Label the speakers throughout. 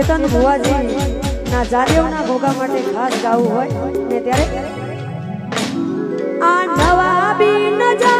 Speaker 1: ચેતન ભુવાજી ના જાદેવના ભોગા માટે ખાસ ગાવું હોય ને ત્યારે? આ નવા બી નજા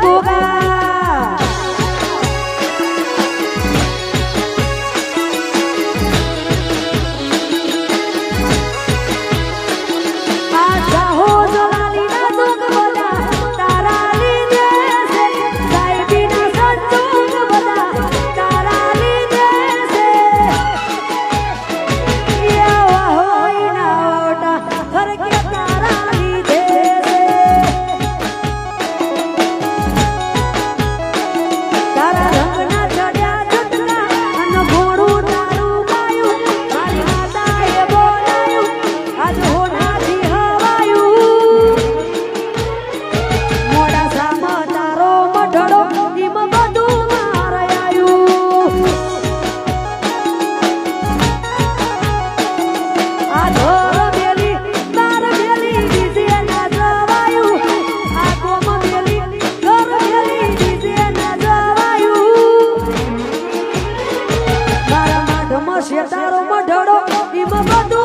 Speaker 1: 播吧。શેરદારો મઢડો એમાં બધું